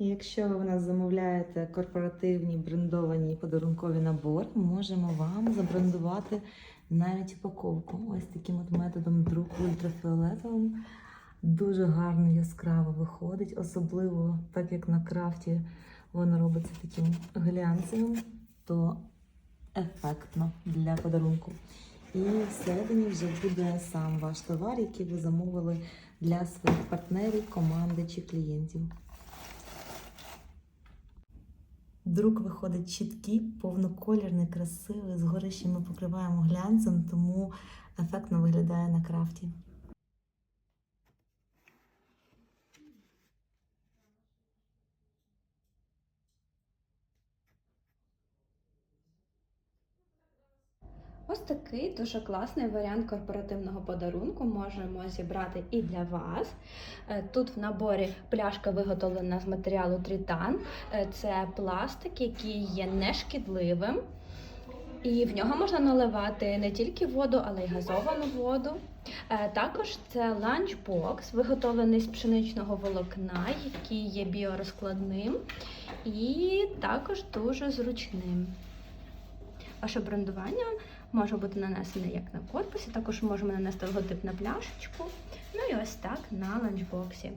Якщо ви в нас замовляєте корпоративні брендовані подарункові набори, можемо вам забрендувати навіть упаковку. Ось таким от методом друку ультрафіолетовим. Дуже гарно яскраво виходить, особливо так як на крафті воно робиться таким глянцевим, то ефектно для подарунку. І всередині вже буде сам ваш товар, який ви замовили для своїх партнерів, команди чи клієнтів. Друк виходить чіткий, повноколірний, красивий. З горищами ми покриваємо глянцем, тому ефектно виглядає на крафті. Ось такий дуже класний варіант корпоративного подарунку можемо зібрати і для вас. Е, Тут в наборі пляшка виготовлена з матеріалу трітан. Е, Це пластик, який є нешкідливим. І в нього можна наливати не тільки воду, але й газовану воду. Е, Також це ланчбокс, виготовлений з пшеничного волокна, який є біорозкладним і також дуже зручним. Ваше брендування може бути нанесене як на корпусі, також можемо нанести логотип на пляшечку. Ну і ось так на ланчбоксі.